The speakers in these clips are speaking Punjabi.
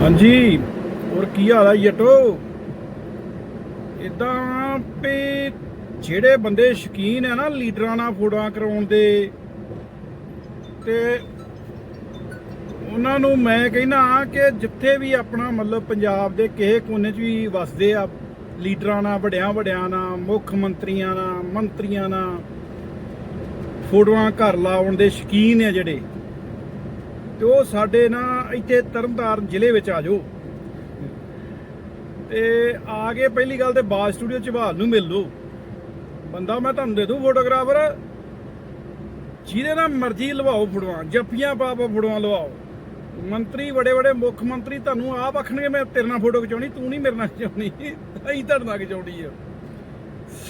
ਹਾਂਜੀ। ਹੋਰ ਕੀ ਹਾਲ ਆ ਜਟੋ? ਇਦਾਂ ਵੀ ਜਿਹੜੇ ਬੰਦੇ ਸ਼ਕੀਨ ਹੈ ਨਾ ਲੀਡਰਾਂ ਨਾਲ ਫੋਟੋਆਂ ਕਰਾਉਣ ਦੇ, ਤੇ ਉਹਨਾਂ ਨੂੰ ਮੈਂ ਕਹਿੰਦਾ ਕਿ ਜਿੱਥੇ ਵੀ ਆਪਣਾ ਮਤਲਬ ਪੰਜਾਬ ਦੇ ਕਿਸੇ ਕੋਨੇ 'ਚ ਵੀ ਵਸਦੇ ਆ, ਲੀਡਰਾਂ ਨਾਲ ਵੱਡਿਆਂ ਵੱਡਿਆਂ ਨਾਲ, ਮੁੱਖ ਮੰਤਰੀਆਂ ਨਾਲ ਮੰਤਰੀਆਂ ਨਾਲ, ਫੋਟੋਆਂ ਘਰ ਲਾਉਣ ਦੇ ਸ਼ਕੀਨ ਆ ਜਿਹੜੇ। ਤੇ ਉਹ ਸਾਡੇ ਨਾ ਇੱਥੇ ਤਰਨਤਾਰਨ ਜ਼ਿਲ੍ਹੇ ਵਿੱਚ ਆ ਜਾਓ। ਤੇ ਆ ਕੇ ਪਹਿਲੀ ਗੱਲ ਤੇ ਬਾਜ ਸਟੂਡੀਓ ਚ ਨੂੰ ਮਿਲ ਲਓ। ਬੰਦਾ ਮੈਂ ਤੁਹਾਨੂੰ ਦੇ ਦੂੰ ਫੋਟੋਗ੍ਰਾਫਰ। ਜਿਹਦੇ ਨਾਲ ਮਰਜ਼ੀ ਲਵਾਓ ਫੋਟੋਆਂ ਜੱਫੀਆਂ ਪਾ ਪਾ ਲਵਾਓ। ਮੰਤਰੀ ਬੜੇ ਬੜੇ ਮੁੱਖ ਮੰਤਰੀ ਤੁਹਾਨੂੰ ਆਪ ਆਖਣਗੇ, ਮੈਂ ਤੇਰੇ ਨਾਲ ਫੋਟੋ ਖਿਚਾਉਣੀ, ਤੂੰ ਨਹੀਂ ਮੇਰੇ ਨਾਲ ਖਿਚਾਉਣੀ। ਅਸੀਂ ਤੁਹਾਡੇ ਨਾਲ ਖਿਚਾਉਣੀ ਆ।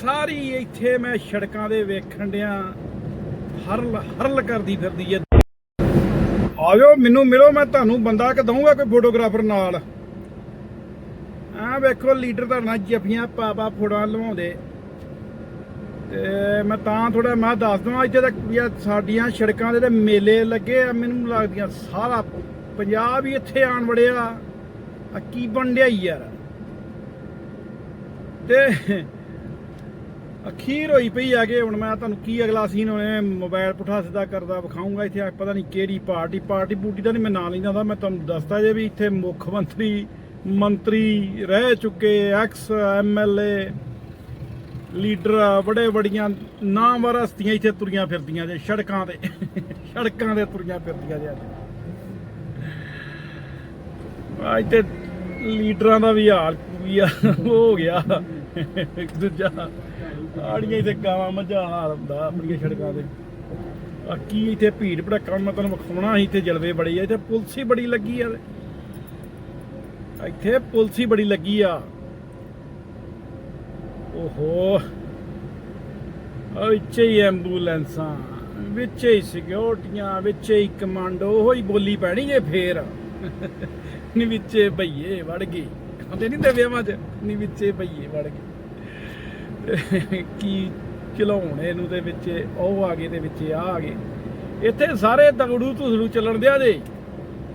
ਸਾਰੀ ਇੱਥੇ ਮੈਂ ਸੜਕਾਂ ਦੇ ਵੇਖਣ ਡਿਆ, ਹਰਲ ਹਰਲ ਕਰਦੀ ਫਿਰਦੀ ਹੈ ਆਜੋ, ਮੈਨੂੰ ਮਿਲੋ, ਮੈਂ ਤੁਹਾਨੂੰ ਬੰਦਾ ਕਿ ਦਊਂਗਾ ਕੋਈ ਫੋਟੋਗ੍ਰਾਫਰ ਨਾਲ। ਆ ਵੇਖੋ ਲੀਡਰ ਦਾ ਨਾ ਜੱਫੀਆਂ ਪਾ ਪਾ ਲਵਾਉਂਦੇ। ਤੇ ਮੈਂ ਤਾਂ ਥੋੜਾ ਮੈਂ ਦੱਸ ਦਵਾਂ, ਇੱਥੇ ਤੱਕ ਸਾਡੀਆਂ ਸੜਕਾਂ ਦੇ ਤੇ ਮੇਲੇ ਲੱਗੇ ਆ, ਮੈਨੂੰ ਲੱਗਦੀਆਂ, ਸਾਰਾ ਪੰਜਾਬ ਹੀ ਇੱਥੇ ਆਣ ਵੜਿਆ। ਆ ਕੀ ਬਣ ਡਿਆ ਯਾਰ। ਤੇ ਅਖੀਰ ਹੋਈ ਪਈ ਆ ਕਿ ਹੁਣ ਮੈਂ ਤੁਹਾਨੂੰ ਕੀ ਅਗਲਾ ਸੀਨ ਹੋਣੇ ਮੋਬਾਈਲ ਪੁੱਠਾ ਸਿੱਧਾ ਕਰਦਾ ਵਿਖਾਉਂਗਾ, ਇੱਥੇ ਪਤਾ ਨਹੀਂ ਕਿਹੜੀ ਪਾਰਟੀ ਪਾਰਟੀ ਪੂਟੀ ਦਾ ਨਹੀਂ ਮੈਂ ਨਾਂ ਨਹੀਂ ਜਾਂਦਾ ਮੈਂ ਤੁਹਾਨੂੰ ਦੱਸਦਾ ਜੇ ਵੀ ਇੱਥੇ ਮੁੱਖ ਮੰਤਰੀ ਮੰਤਰੀ ਰਹਿ ਚੁੱਕੇ ਐਕਸ ਐਮਐਲਏ ਲੀਡਰ ਬੜੇ ਬੜੀਆਂ ਨਾਮਵਰ ਹਸਤੀਆਂ ਇੱਥੇ ਤੁਰੀਆਂ ਫਿਰਦੀਆਂ ਜੇ, ਸੜਕਾਂ ਤੇ ਸੜਕਾਂ ਤੇ ਤੁਰੀਆਂ ਫਿਰਦੀਆਂ ਜੇ ਆ ਇੱਥੇ ਲੀਡਰਾਂ ਦਾ ਵੀ ਹਾਲ ਵੀ ਆ, ਹੋ ਗਿਆ। ਇੱਕ ਦੂਜਾ। ਆੜੀਆਂ ਇੱਥੇ ਗਾਵਾਂ ਮੱਝਾਂ ਹਾਲ ਹੁੰਦਾ ਆਪਣੀਆਂ ਸੜਕਾਂ ਤੇ। ਆ ਕੀ ਇੱਥੇ ਭੀੜ ਭੜੱਕਾ ਮੈਂ ਤੁਹਾਨੂੰ ਵਿਖਾਉਣਾ ਸੀ ਇੱਥੇ ਜਲਵੇ ਬੜੀ ਆ, ਇੱਥੇ ਪੁਲਿਸ ਹੀ ਬੜੀ ਲੱਗੀ ਆ। ਇੱਥੇ ਪੁਲਿਸ ਹੀ ਬੜੀ ਲੱਗੀ ਆ। ਓਹੋ। ਆ ਵਿੱਚੇ ਹੀ ਐਂਬੂਲੈਂਸਾਂ, ਵਿੱਚੇ ਹੀ ਸਿਕਿਉਰਟੀਆਂ, ਵਿੱਚੇ ਹੀ ਕਮਾਂਡੋ, ਉਹੋ ਬੋਲੀ ਪੈਣੀ ਜੇ ਫੇਰ। ਨੀ ਵਿੱਚੇ ਭਈਏ ਵੜ ਗਏ। ਹੁੰਦੇ ਨਹੀਂ ਦੇ ਵਿਆਹਾਂ 'ਚ? ਨੀ ਵਿੱਚੇ ਭਈਏ ਵੜ ਗਏ ਕੀ ਚਲਾਉਣੇ ਨੂੰ ਦੇ ਵਿੱਚ? ਉਹ ਆ ਗਏ ਦੇ ਵਿੱਚ ਆ ਆ ਗਏ। ਇੱਥੇ ਸਾਰੇ ਦਗੜੂ ਤੁਸੜੂ ਚੱਲਣ ਦਿਆ ਜੇ।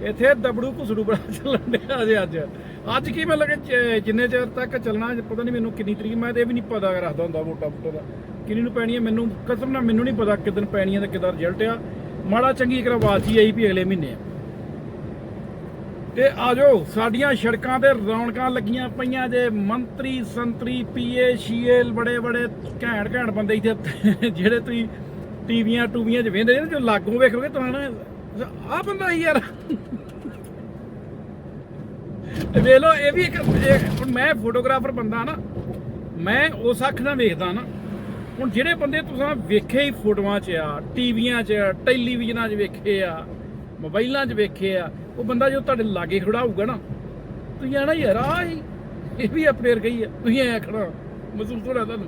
ਇੱਥੇ ਦਬੜੂ ਘੁਸੜੂ ਬੜਾ ਚੱਲਣ ਡਿਆ ਜੇ ਅੱਜ। ਅੱਜ ਕੀ ਕਿ ਚ- ਜਿੰਨੇ ਚਿਰ ਤੱਕ ਚੱਲਣਾ ਪਤਾ ਨਹੀਂ ਮੈਨੂੰ ਕਿੰਨੀ ਤਰੀਕ ਮੈਂ ਤੇ ਇਹ ਵੀ ਨਹੀਂ ਪਤਾ ਰੱਖਦਾ ਹੁੰਦਾ ਵੋਟਾਂ ਵੋਟਾਂ ਦਾ। ਕਿੰਨੀ ਨੂੰ ਪੈਣੀ ਹੈ ਮੈਨੂੰ ਕਸਮ ਨਾਲ ਮੈਨੂੰ ਨਹੀਂ ਪਤਾ ਕਿਦਨ ਪੈਣੀ ਹੈ ਤੇ ਕਿਦਾਂ ਰਿਜ਼ਲਟ ਆ। ਮਾੜਾ ਚੰਗੀ ਇੱਕ ਆਵਾਜ਼ ਹੀ ਆਈ ਵੀ ਅਗਲੇ ਮਹੀਨੇ ਆ। ਤੇ ਆਜੋ ਸਾਡੀਆਂ ਸੜਕਾਂ ਤੇ ਰੌਣਕਾਂ ਲੱਗੀਆਂ ਪਈਆਂ ਜੇ। ਮੰਤਰੀ, ਸੰਤਰੀ, ਪੀਏ ਸ਼ੀਏਲ ਬੜੇ ਬੜੇ ਘੈਂਟ ਘੈਂਟ ਬੰਦੇ ਇੱਥੇ ਜਿਹੜੇ ਤੁਸੀਂ ਟੀਵੀਆਂ ਟੂਵੀਆਂ 'ਚ ਵੇਖਦੇ ਜੇ ਜੋ ਲਾਗੋਂ ਵੇਖੋਗੇ ਤਾਂ ਆ ਬੰਦਾ ਹੀ ਯਾਰ। ਵੇਖ ਲਓ, ਇਹ ਵੀ ਇੱਕ ਹੁਣ ਮੈਂ ਫੋਟੋਗ੍ਰਾਫਰ ਬੰਦਾ ਨਾ, ਮੈਂ ਉਸ ਅੱਖ ਨਾਲ ਵੇਖਦਾ ਨਾ। ਹੁਣ ਜਿਹੜੇ ਬੰਦੇ ਤੁਸੀਂ ਵੇਖੇ ਹੀ ਫੋਟੋਆਂ 'ਚ ਆ, ਟੀਵੀਆਂ 'ਚ ਟੈਲੀਵਿਜ਼ਨਾਂ 'ਚ ਵੇਖੇ ਆ, ਮੋਬਾਈਲਾਂ 'ਚ ਵੇਖੇ ਆ ਉਹ ਬੰਦਾ ਜੋ ਤੁਹਾਡੇ ਲਾਗੇ ਖੜਾ ਹੋਊਗਾ ਨਾ, ਤੁਸੀਂ ਆਣਾ ਯਾਰ ਆ ਇਹ ਵੀ ਆਪਣੇ ਵਰਗਾ ਹੀ ਆ, ਤੁਸੀਂ ਐ ਖੜਾ ਮਹਿਸੂਸ ਹੋਣਾ ਤੁਹਾਨੂੰ?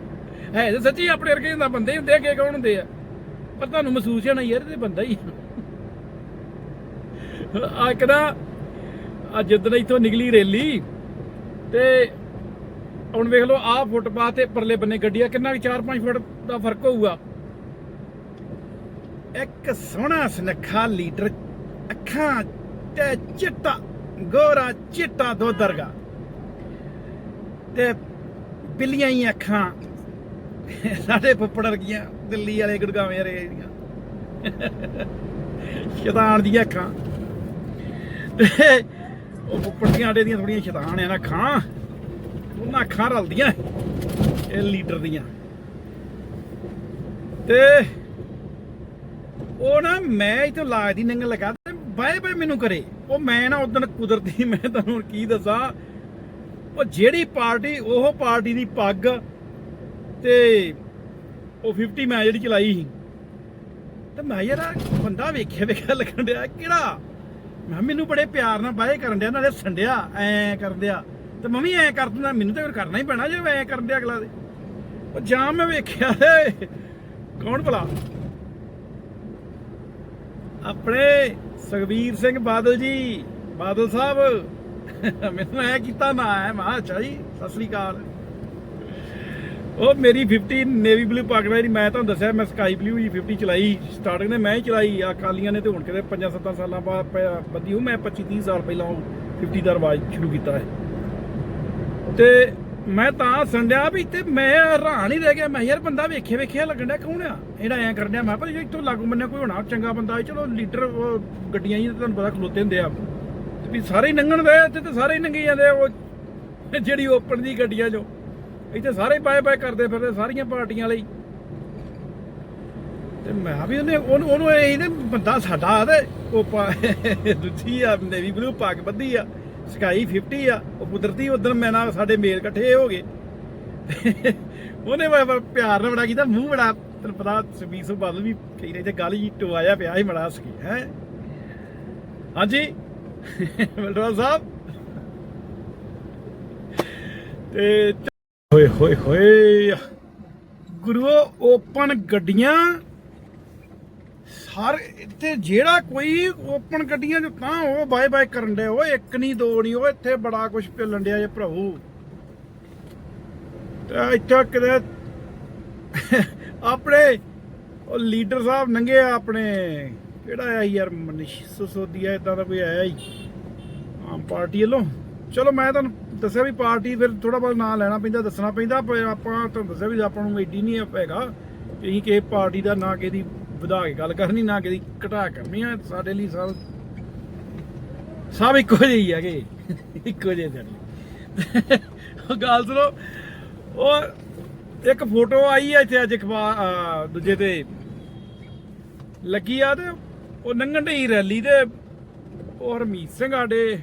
ਹੈ ਤੇ ਸੱਚੀ ਆਪਣੇ ਵਰਗੇ ਹੁੰਦਾ ਬੰਦੇ ਹੀ ਹੁੰਦੇ ਆ ਕਿ ਕੌਣ ਹੁੰਦੇ ਆ? ਪਰ ਤੁਹਾਨੂੰ ਮਹਿਸੂਸ ਹੋਣਾ ਯਾਰ, ਇਹ ਬੰਦਾ ਹੀ ਆ। ਕਿਹੜਾ ਆ ਜਿੱਦਣ ਇੱਥੋਂ ਨਿਕਲੀ ਰੈਲੀ, ਤੇ ਹੁਣ ਵੇਖ ਲਓ, ਆਹ ਫੁੱਟਪਾਥ ਤੇ ਪਰਲੇ ਬੰਨੇ ਗੱਡੀਆਂ ਕਿੰਨਾ 4-5 ਫੁੱਟ ਦਾ ਫ਼ਰਕ ਹੋਊਗਾ। ਇੱਕ ਸੋਹਣਾ ਸੁਨੱਖਾ ਲੀਡਰ ਅੱਖਾਂ ਤੇ ਚਿੱਟਾ, ਗੋਰਾ ਚਿੱਟਾ ਦੋ ਦਰਗਾ। ਤੇ ਬਿੱਲੀਆਂ ਹੀ ਅੱਖਾਂ। ਸਾਡੇ ਫੁੱਫੜ ਵਰਗੀਆਂ ਦਿੱਲੀ ਵਾਲੇ ਗੁੜਗਾਵੇਂ ਵਾਲੇ ਜਿਹੜੀਆਂ। ਸ਼ੈਤਾਨ ਦੀਆਂ ਅੱਖਾਂ। ਤੇ ਉਹ ਫੁੱਫੜ ਦੀਆਂ ਸਾਡੇ ਦੀਆਂ ਥੋੜੀਆਂ ਸ਼ੈਤਾਨ ਆ ਨਾ ਅੱਖਾਂ। ਉਹਨਾਂ ਅੱਖਾਂ ਰਲਦੀਆਂ। ਇਹ ਲੀਡਰ ਦੀਆਂ। ਤੇ ਉਹ ਨਾ ਮੈਂ ਇਥੋਂ ਲਾਜ ਦੀ ਨੰਗਲ ਲਗਾ ਤੇ ਬਾਏ ਬਾਏ ਮੈਨੂੰ ਕਰੇ। ਉਹ ਮੈਂ ਨਾ ਉਦੋਂ ਕੁਦਰਤੀ, ਮੈਂ ਤੁਹਾਨੂੰ ਕੀ ਦੱਸਾਂ, ਉਹ ਜਿਹੜੀ ਪਾਰਟੀ, ਉਹ ਪਾਰਟੀ ਦੀ ਪੱਗ ਤੇ ਉਹ 50 ਮੈਂ ਜਿਹੜੀ ਚਲਾਈ ਸੀ। ਤੇ ਮੈਂ ਯਾਰ ਬੰਦਾ ਵੇਖਿਆ ਵੇਖਿਆ ਲੱਗਣ ਡਿਆ, ਕਿਹੜਾ? ਮੈਂ ਮੈਨੂੰ ਬੜੇ ਪਿਆਰ ਨਾਲ ਬਾਏ ਕਰਨ ਡਿਆ, ਨਾਲੇ ਸੰਡਿਆ, ਐ ਕਰਨ ਡਿਆ। ਤੇ ਮੰਮੀ ਐ ਕਰ ਦਿੰਦਾ, ਮੈਨੂੰ ਤਾਂ ਫਿਰ ਕਰਨਾ ਹੀ ਪੈਣਾ ਜੇ ਐ ਕਰਨ ਡਿਆ ਅਗਲਾ ਦੇ। ਉਹ ਜਾਂ ਮੈਂ ਵੇਖਿਆ ਕੌਣ ਭਲਾ? ਆਪਣੇ ਸੁਖਬੀਰ ਸਿੰਘ ਬਾਦਲ ਜੀ, ਬਾਦਲ ਸਾਹਿਬ। ਮੈਨੂੰ ਐ ਕੀਤਾ ਨਾ ਹੈ ਮਾ ਅੱਛਾ ਜੀ, ਸਤਿ ਸ੍ਰੀ ਅਕਾਲ। ਉਹ ਮੇਰੀ 50 ਨੇਵੀ ਬਲੂ ਪੱਗ ਜਿਹੜੀ, ਮੈਂ ਤੁਹਾਨੂੰ ਦੱਸਿਆ, ਮੈਂ ਸਕਾਈ ਬਲੂ ਹੀ 50 ਚਲਾਈ ਸਟਾਰਟਿੰਗ ਨੇ ਮੈਂ ਹੀ ਚਲਾਈ ਆ ਕਾਲੀਆਂ ਨੇ ਤੇ ਹੁਣ ਕਿਤੇ 5-7 ਸਾਲਾਂ ਬਾਅਦ ਪ- ਬੱਦੀ ਹੂੰ ਮੈਂ 25 30 ਸਾਲ ਪਹਿਲਾਂ 50 ਦਾ ਰਿਵਾਜ ਸ਼ੁਰੂ ਕੀਤਾ ਹੈ। ਤੇ ਮੈਂ ਤਾਂ ਸੰਡਿਆ ਵੀ ਤੇ ਮੈਂ ਹੈਰਾਨ ਹੀ ਰਹਿ ਗਿਆ। ਮੈਂ ਯਾਰ ਬੰਦਾ ਵੇਖੇ ਵੇਖਿਆ ਲੱਗਣ ਡਿਆ, ਕੌਣ ਆ? ਇਹਦਾ ਐਂ ਕਰਨ ਡਿਆ, ਮੈਂ ਪਰ ਇੱਥੋਂ ਲਾਗੂ ਮੰਨਿਆ ਕੋਈ ਹੋਣਾ ਚੰਗਾ ਬੰਦਾ ਚਲੋ ਲੀਡਰ ਗੱਡੀਆਂ ਹੀ ਤੁਹਾਨੂੰ ਪਤਾ ਖਲੋਤੇ ਹੁੰਦੇ ਆ। ਵੀ ਸਾਰੇ ਹੀ ਲੰਘਣ ਦੇ, ਇੱਥੇ ਤੇ ਸਾਰੇ ਹੀ ਲੰਘੀ ਜਾਂਦੇ ਆ, ਉਹ ਜਿਹੜੀ ਓਪਨ ਦੀ ਗੱਡੀਆਂ ਚੋਂ। ਇੱਥੇ ਸਾਰੇ ਪਾਏ ਪਾਏ ਕਰਦੇ ਫਿਰਦੇ, ਸਾਰੀਆਂ ਪਾਰਟੀਆਂ ਲਈ। ਤੇ ਮੈਂ ਵੀ ਉਹਨੇ, ਉਹਨੂੰ ਉਹਨੂੰ ਇਹ ਬੰਦਾ ਸਾਡਾ ਤੇ, ਉਹ ਪਾ- ਦੂਜੀ ਆ, ਨੇਵੀ ਬਲੂ ਪਾਕ ਬੱਧੀ ਆ। ਸਕਾਈ 50 ਆ, ਉਹ ਕੁਦਰਤੀ ਉਦੋਂ ਮੈਂ ਨਾਲ ਸਾਡੇ ਮੇਲ ਇਕੱਠੇ ਹੋ ਗਏ। ਉਹਨੇ ਬੜਾ ਪਿਆਰ ਨਾਲ ਬੜਾ ਕੀਤਾ, ਮੂੰਹ ਬੜਾ, ਤੈਨੂੰ ਪਤਾ ਸਬੀਰ ਸੋ ਬਾਦਲ ਵੀ ਕਹੀ ਰਹੇ ਤੇ ਗੱਲ ਹੀ ਟਵਾਇਆ ਪਿਆ ਸੀ ਮੜਾ ਸਕੀ ਹੈ? ਹਾਂਜੀ? ਬਲਰਾਜ ਸਾਹਿਬ? ਤੇ ਹੋਏ ਹੋਏ ਹੋਏ। ਗੁਰੂਓ, ਓਪਨ ਗੱਡੀਆਂ। ਹਰ ਇੱਥੇ ਜਿਹੜਾ ਕੋਈ ਓਪਨ ਗੱਡੀਆਂ ਚ ਤਾਂ ਉਹ ਬਾਏ ਬਾਏ ਕਰਨ ਦੇ ਉਹ ਇੱਕ ਨਹੀਂ ਦੋ ਨਹੀਂ ਉਹ ਇੱਥੇ ਬੜਾ ਕੁਝ ਪਿਲਣ ਡਿਆ ਜੇ ਭਰਾਵੋ। ਤੇ ਇੱਥੇ ਕਿਤੇ ਆਪਣੇ ਉਹ ਲੀਡਰ ਸਾਹਿਬ ਨੰਗੇ ਆ ਆਪਣੇ, ਕਿਹੜਾ ਆਇਆ ਯਾਰ ਮਨੀਸ਼ ਸਸੋਦੀਆ ਇਦਾਂ ਦਾ ਕੋਈ ਆਇਆ ਹੀ ਆਮ ਪਾਰਟੀ ਵੱਲੋਂ। ਚਲੋ ਮੈਂ ਤੁਹਾਨੂੰ ਦੱਸਿਆ ਵੀ ਪਾਰਟੀ ਫਿਰ ਥੋੜਾ ਬਹੁਤ ਨਾਂ ਲੈਣਾ ਪੈਂਦਾ, ਦੱਸਣਾ ਪੈਂਦਾ ਆਪਾਂ ਤੁਹਾਨੂੰ ਦੱਸਿਆ ਵੀ ਆਪਾਂ ਨੂੰ ਐਡੀ ਨਹੀਂ ਹੈਗਾ ਕਿ ਅਸੀਂ ਕਿਸੇ ਪਾਰਟੀ ਦਾ, ਨਾ ਕਿਸੇ ਦੀ ਵਧਾ ਕੇ ਗੱਲ ਕਰਨੀ, ਨਾ ਕਿਸੇ ਘਟਾ ਕਰਨੀ ਆ, ਸਾਡੇ ਲਈ ਸਭ ਸਭ ਇੱਕੋ ਜਿਹੇ ਹੀ ਹੈਗੇ। ਇੱਕੋ ਜਿਹੇ ਸਾਡੇ ਉਹ ਗੱਲ ਸੁਣੋ, ਉਹ ਇੱਕ ਫੋਟੋ ਆਈ ਹੈ ਇੱਥੇ ਅੱਜ ਅਖਬਾਰ ਦੂਜੇ ਤੇ। ਲੱਗੀ ਆ ਤੇ ਉਹ ਨੰਗਣ ਢਈ ਰੈਲੀ ਤੇ, ਉਹ ਹਰਮੀਤ ਸਿੰਘ ਸਾਡੇ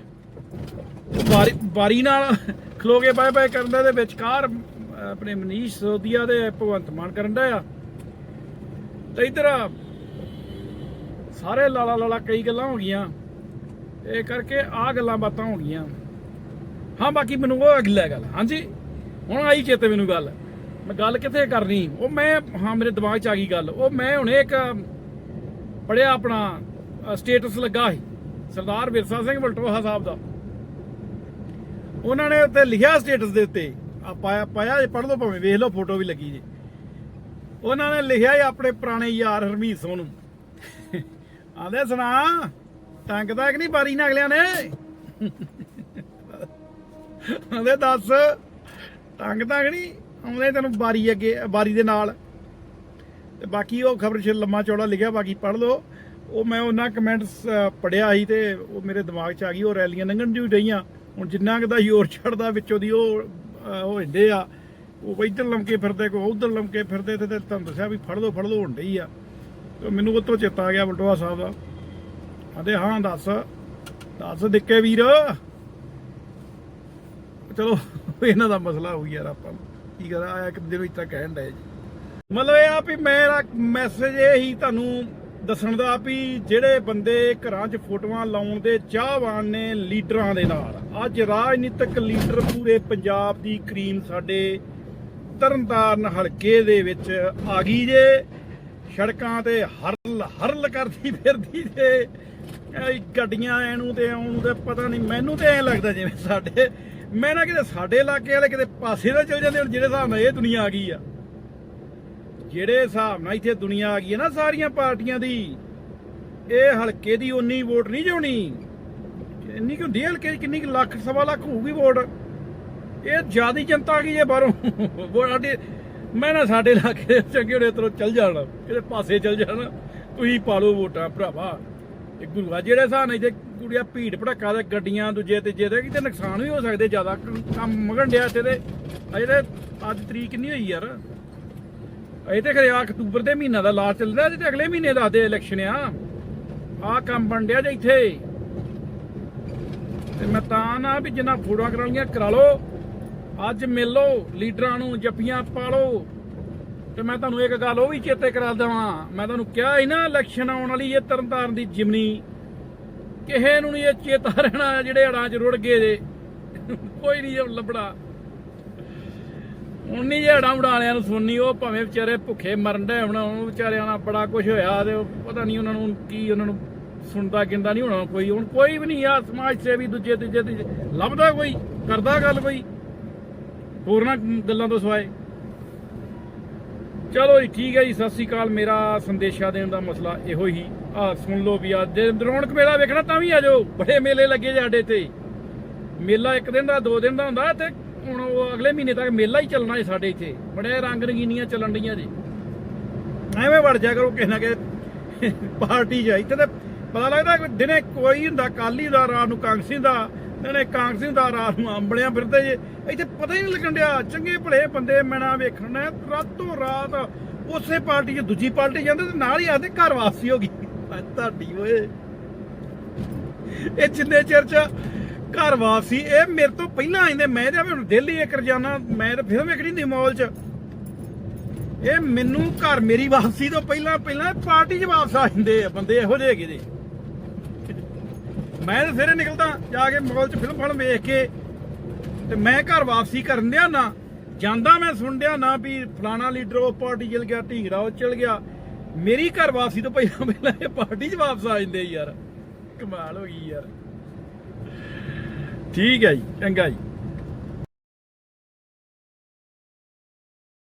ਬਾਰੀ ਬਾਰੀ ਨਾਲ ਖਲੋ ਕੇ ਬਾਏ ਬਾਏ ਕਰਨ ਦਾ ਵਿਚਕਾਰ ਆਪਣੇ ਮਨੀਸ਼ ਸੋਦੀਆ ਦੇ ਭਗਵੰਤ ਮਾਨ ਕਰਨ ਦਾ ਆ। ਤੇ ਇਧਰ ਸਾਰੇ ਲਾਲਾ ਲਾਲਾ ਕਈ ਗੱਲਾਂ ਹੋ ਗਈਆਂ। ਇਹ ਕਰਕੇ ਆ ਗੱਲਾਂ ਬਾਤਾਂ ਹੋ ਗਈਆਂ। ਹਾਂ, ਬਾਕੀ ਮੈਨੂੰ ਉਹ ਅਗਲਾ ਗੱਲ। ਹਾਂਜੀ, ਹੁਣ ਆਈ ਚੇਤੇ ਮੈਨੂੰ ਗੱਲ। ਮੈਂ ਗੱਲ ਕਿੱਥੇ ਕਰਨੀ? ਉਹ ਮੈਂ, ਹਾਂ, ਮੇਰੇ ਦਿਮਾਗ 'ਚ ਆ ਗਈ ਗੱਲ। ਉਹ ਮੈਂ ਹੁਣੇ ਇੱਕ ਪੜਿਆ ਆਪਣਾ ਸਟੇਟਸ ਲੱਗਾ ਸੀ। ਸਰਦਾਰ ਵਿਰਸਾ ਸਿੰਘ ਵਲਟੋਹਾ ਸਾਹਿਬ ਦਾ। ਉਹਨਾਂ ਨੇ ਉੱਤੇ ਲਿਖਿਆ ਸਟੇਟਸ ਦੇ ਉੱਤੇ। ਆ ਪਾਇਆ ਪਾਇਆ ਪੜ੍ਹ ਲਓ ਭਾਵੇਂ, ਵੇਖ ਲਓ ਫੋਟੋ ਵੀ ਲੱਗੀ ਜੀ। ਉਹਨਾਂ ਨੇ ਲਿਖਿਆ ਸੀ ਆਪਣੇ ਪੁਰਾਣੇ ਯਾਰ ਹਰਮੀਤ ਸਿੰਘ ਨੂੰ ਆਂਦੇ ਸੁਣਾ ਟੰਗ ਕਿ ਨਹੀਂ ਬਾਰੀ ਨਾ ਅਗਲਿਆਂ ਨੇ। ਆਂਦੇ ਦੱਸ ਟੰਗ ਕਿ ਨਹੀਂ ਆਉਂਦੇ ਤੈਨੂੰ ਬਾਰੀ ਅੱਗੇ ਬਾਰੀ ਦੇ ਨਾਲ। ਤੇ ਬਾਕੀ ਉਹ ਖਬਰ ਚ ਲੰਮਾ ਚੌੜਾ ਲਿਖਿਆ ਬਾਕੀ ਪੜ੍ਹ ਲਓ। ਉਹ ਮੈਂ ਉਹਨਾਂ ਕਮੈਂਟਸ ਪੜਿਆ ਸੀ ਤੇ ਉਹ ਮੇਰੇ ਦਿਮਾਗ 'ਚ ਆ ਗਈ ਉਹ ਰੈਲੀਆਂ ਲੰਘਣ ਜੂ ਡਈਆਂ। ਹੁਣ ਜਿੰਨਾ ਕੁ ਦਾ ਜ਼ੋਰ ਛੱਡਦਾ ਵਿੱਚੋਂ ਦੀ ਉਹ ਅਹ, ਉਹ ਆ। ਉਹ ਇੱਧਰ ਲਮਕੇ ਫਿਰਦੇ, ਕੋਈ ਉਧਰ ਲੰਮਕੇ ਫਿਰਦੇ ਤੇ ਤੁਹਾਨੂੰ ਦੱਸਿਆ ਵੀ ਫੜ ਲਓ ਫੜ ਲਓ ਹੁੰਦੇ ਆ। ਤੇ ਮੈਨੂੰ ਉਹ ਚੇਤਾ ਆ ਗਿਆ ਬਲਟੋਆ ਸਾਹਿਬ ਦਾ। ਆਂਦੇ ਹਾਂ, ਦੱਸ ਦੱਸ ਦਿੱਕੇ ਵੀਰ। ਚਲੋ, ਇਹਨਾਂ ਦਾ ਮਸਲਾ ਹੋ ਗਿਆ ਯਾਰ ਆਪਾਂ ਕੀ ਕਰਾਂ ਆਇਆ ਕਿ ਦਿਨ ਵਿੱਚ ਕਹਿਣ ਡਏ ਜੀ। ਮਤਲਬ ਇਹ ਆ ਵੀ ਮੇਰਾ ਮੈਸੇਜ ਇਹ ਹੀ ਤੁਹਾਨੂੰ ਦੱਸਣ ਦਾ ਵੀ ਜਿਹੜੇ ਬੰਦੇ ਘਰਾਂ 'ਚ ਫੋਟੋਆਂ ਲਾਉਣ ਦੇ ਚਾਹਵਾਨ ਨੇ ਲੀਡਰਾਂ ਦੇ ਨਾਲ। ਅੱਜ ਰਾਜਨੀਤਿਕ ਲੀਡਰ ਪੂਰੇ ਪੰਜਾਬ ਦੀ ਕਰੀਮ ਸਾਡੇ ਤਰਨਤਾਰਨ ਹਲਕੇ ਦੇ ਵਿੱਚ ਆ ਗਈ ਜੇ। ਸੜਕਾਂ ਤੇ ਹਰਲ ਹਰਲ ਕਰਦੀ ਫਿਰਦੀ ਤੇ ਗੱਡੀਆਂ ਇਹਨੂੰ ਤੇ ਆਉਣ ਤੇ ਪਤਾ ਨਹੀਂ, ਮੈਨੂੰ ਤੇ ਐ ਲੱਗਦਾ ਜਿਵੇਂ ਸਾਡੇ, ਮੈਂ ਨਾ ਕਿਤੇ ਸਾਡੇ ਇਲਾਕੇ ਵਾਲੇ ਕਿਤੇ ਪਾਸੇ ਦਾ ਚਲ ਜਾਂਦੇ ਹੁਣ ਜਿਹੜੇ ਹਿਸਾਬ ਨਾਲ ਇਹ ਦੁਨੀਆ ਆ ਗਈ ਆ। ਜਿਹੜੇ ਹਿਸਾਬ ਨਾਲ ਇੱਥੇ ਦੁਨੀਆ ਆ ਗਈ ਹੈ ਨਾ ਸਾਰੀਆਂ ਪਾਰਟੀਆਂ ਦੀ, ਇਹ ਹਲਕੇ ਦੀ ਉਨੀ ਵੋਟ ਨਹੀਂ ਜਾਣੀ ਇੰਨੀ ਕਿ ਹੁੰਦੀ ਹਲਕੇ ਦੀ, ਕਿੰਨੀ ਕੁ ਲੱਖ, ਸਵਾ ਲੱਖ ਹੋਊਗੀ ਵੋਟ। ਇਹ ਜਿਆਦੀ ਜਨਤਾ ਆ ਗਈ ਹੈ ਬਾਹਰੋਂ? ਸਾਡੇ ਮੈਂ ਨਾ ਸਾਡੇ ਇਲਾਕੇ ਦੇ ਚੰਗੇ ਹੋਣੇ ਤਰ੍ਹਾਂ ਚੱਲ ਜਾਣ, ਕਿਤੇ ਪਾਸੇ ਚੱਲ ਜਾਣ। ਤੁਸੀਂ ਪਾ ਲਓ ਵੋਟਾਂ ਭਰਾਵਾ। ਇਹ ਗੁਰੂਆ ਜਿਹੜੇ ਹਿਸਾਬ ਨਾਲ ਇੱਥੇ ਕੁੜੀਆਂ ਭੀੜ ਭੜੱਕਾ ਦੇ ਗੱਡੀਆਂ ਦੂਜੇ ਤੇ ਜਿਹਦੇ ਕਿਤੇ ਨੁਕਸਾਨ ਵੀ ਹੋ ਸਕਦੇ, ਜ਼ਿਆਦਾ ਕੰਮ ਮਗਣ ਡਿਆ ਤੇ ਤੇ। ਅਜੇ ਤੇ ਅੱਜ ਤਰੀਕ ਕਿੰਨੀ ਹੋਈ ਯਾਰ? ਅਜੇ ਤੇ ਖਰੇ ਆ ਅਕਤੂਬਰ ਦੇ ਮਹੀਨਾ ਦਾ ਲਾਸਟ ਚੱਲਦਾ ਤੇ ਅਗਲੇ ਮਹੀਨੇ ਦੱਸਦੇ ਇਲੈਕਸ਼ਨ ਆ। ਆ ਕੰਮ ਬਣ ਡਿਆ ਜੇ ਇੱਥੇ। ਤੇ ਮੈਂ ਤਾਂ ਨਾ ਵੀ ਜਿੰਨਾ ਫੋਟੋਆਂ ਕਰਾਉਣੀਆਂ ਕਰਾ ਲਓ। ਅੱਜ ਮਿਲੋ ਲੀਡਰਾਂ ਨੂੰ ਜੱਫੀਆਂ ਪਾ ਲਓ। ਤੇ ਮੈਂ ਤੁਹਾਨੂੰ ਇੱਕ ਗੱਲ ਉਹ ਵੀ ਚੇਤੇ ਕਰਾ ਦਵਾਂ। ਮੈਂ ਤੁਹਾਨੂੰ ਕਿਹਾ ਹੀ ਨਾ ਇਲੈਕਸ਼ਨ ਆਉਣ ਵਾਲੀ ਇਹ ਤਰਨਤਾਰਨ ਦੀ ਜਿਮਨੀ। ਕਿਸੇ ਨੂੰ ਨਹੀਂ ਇਹ ਚੇਤਾ ਰਹਿਣਾ ਜਿਹੜੇ ਹੜਾਂ 'ਚ ਰੁੜ ਗਏ ਜੇ। ਕੋਈ ਨਹੀਂ ਇਹ ਲੱਭਣਾ। ਹੁਣ ਨਹੀਂ ਜਿਹੜਾ ਉਡਾ ਨੂੰ ਸੁਣਨੀ, ਉਹ ਭਾਵੇਂ ਵਿਚਾਰੇ ਭੁੱਖੇ ਮਰਨ ਦੇ ਹੁਣ, ਉਹ ਵਿਚਾਰਿਆਂ ਨਾਲ ਬੜਾ ਕੁਝ ਹੋਇਆ ਤੇ ਪਤਾ ਨਹੀਂ ਉਹਨਾਂ ਨੂੰ ਕੀ ਉਹਨਾਂ ਨੂੰ ਸੁਣਦਾ ਗਿੰਦਾ ਨਹੀਂ ਹੋਣਾ ਕੋਈ। ਹੁਣ ਕੋਈ ਵੀ ਨਹੀਂ ਆ, ਸਮਾਜ ਸੇਵੀ ਦੂਜੇ ਤੀਜੇ ਤੀਜੇ, ਲੱਭਦਾ ਕੋਈ, ਕਰਦਾ ਗੱਲ ਕੋਈ। ਹੋਰਨਾਂ ਗੱਲਾਂ ਤੋਂ ਸਵਾਏ। ਚਲੋ ਜੀ, ਠੀਕ ਹੈ ਜੀ, ਸਤਿ ਸ੍ਰੀ ਅਕਾਲ। ਮੇਰਾ ਸੰਦੇਸ਼ਾ ਦੇਣ ਦਾ ਮਸਲਾ ਇਹੋ ਹੀ। ਆ ਸੁਣ ਲਓ ਵੀ ਆ ਜੇ ਰੌਣਕ ਮੇਲਾ ਵੇਖਣਾ ਤਾਂ ਵੀ ਆ ਜਾਓ। ਬੜੇ ਮੇਲੇ ਲੱਗੇ ਜੇ ਸਾਡੇ ਤੇ ਮੇਲਾ ਇੱਕ ਦਿਨ ਦਾ, ਦੋ ਦਿਨ ਦਾ ਹੁੰਦਾ ਤੇ ਹੁਣ ਉਹ ਅਗਲੇ ਮਹੀਨੇ ਤੱਕ ਮੇਲਾ ਹੀ ਚੱਲਣਾ ਹੈ ਸਾਡੇ ਇੱਥੇ। ਬੜੇ ਰੰਗ ਰੰਗੀਨੀਆਂ ਚੱਲਣ ਡੀਆਂ ਜੀ। ਐਵੇਂ ਵੜ ਜਾ ਕਰੋ ਕਿਸੇ ਨਾ ਕਿਸੇ ਪਾਰਟੀ ਜਾਈ ਤੇ ਪਤਾ ਲੱਗਦਾ ਕਿ ਦਿਨੇ ਕੋਈ ਹੁੰਦਾ ਕਾਲੀ ਦਾ ਰਾਤ ਨੂੰ ਕਾਂਗਸੀ ਦਾ, ਦਿਨੇ ਕਾਂਗਸੀ ਦਾ ਰਾਤ ਨੂੰ ਅੰਬੜਿਆਂ ਫਿਰਦੇ ਜੇ। ਇੱਥੇ ਪਤਾ ਹੀ ਨਹੀਂ ਲੱਗਣ ਡਿਆ। ਚੰਗੇ ਭਲੇ ਬੰਦੇ ਮੈਣਾ ਵੇਖਣਾ ਰਾਤੋਂ ਰਾਤ ਉਸੇ ਪਾਰਟੀ 'ਚ ਦੂਜੀ ਪਾਰਟੀ ਜਾਂਦੇ ਤੇ ਨਾਲ ਹੀ ਆਦੇ ਘਰ ਵਾਪਸੀ ਹੋ ਗਈ। ਤੁਹਾਡੀ ਓਏ। ਇਹ ਜਿੰਨੇ ਚਿਰ ਚ ਘਰ ਵਾਪਸੀ, ਇਹ ਮੇਰੇ ਤੋਂ ਪਹਿਲਾਂ ਆਂਦੇ, ਮੈਂ ਤੇ ਹੁਣ ਦਿੱਲੀ ਇੱਕ ਰਜਾਨਾ, ਮੈਂ ਤਾਂ ਫਿਲਮ ਵੇਖਣੀ ਹੁੰਦੀ ਮਾਲ 'ਚ। ਇਹ ਮੈਨੂੰ ਘਰ ਮੇਰੀ ਵਾਪਸੀ ਤੋਂ ਪਹਿਲਾਂ ਪਹਿਲਾਂ ਪਾਰਟੀ 'ਚ ਵਾਪਸ ਆ ਜਾਂਦੇ ਆ ਬੰਦੇ ਇਹੋ ਜਿਹੇ ਹੈਗੇ ਦੇ ਮੈਂ ਤਾਂ ਸਵੇਰੇ ਨਿਕਲਦਾ, ਜਾ ਕੇ ਮਾਲ 'ਚ ਫਿਲਮ ਫਲਮ ਵੇਖ ਕੇ ਤੇ ਮੈਂ ਘਰ ਵਾਪਸੀ ਕਰਨ ਦਿਆ ਨਾ, ਜਾਂਦਾ ਮੈਂ ਸੁਣ ਸੁਣਦਿਆ ਨਾ ਵੀ ਫਲਾਣਾ ਲੀਡਰ ਉਹ ਪਾਰਟੀ ਚਲ ਗਿਆ ਢੀਂਗੜਾ ਉਹ ਚਲ ਗਿਆ। ਮੇਰੀ ਘਰ ਵਾਪਸੀ ਤੋਂ ਪਹਿਲਾਂ ਪਹਿਲਾਂ ਇਹ ਪਾਰਟੀ 'ਚ ਵਾਪਸ ਆ ਜਾਂਦੇ ਯਾਰ। ਕਮਾਲ ਹੋ ਗਈ ਯਾਰ। ਠੀਕ ਹੈ ਜੀ, ਚੰਗਾ ਜੀ।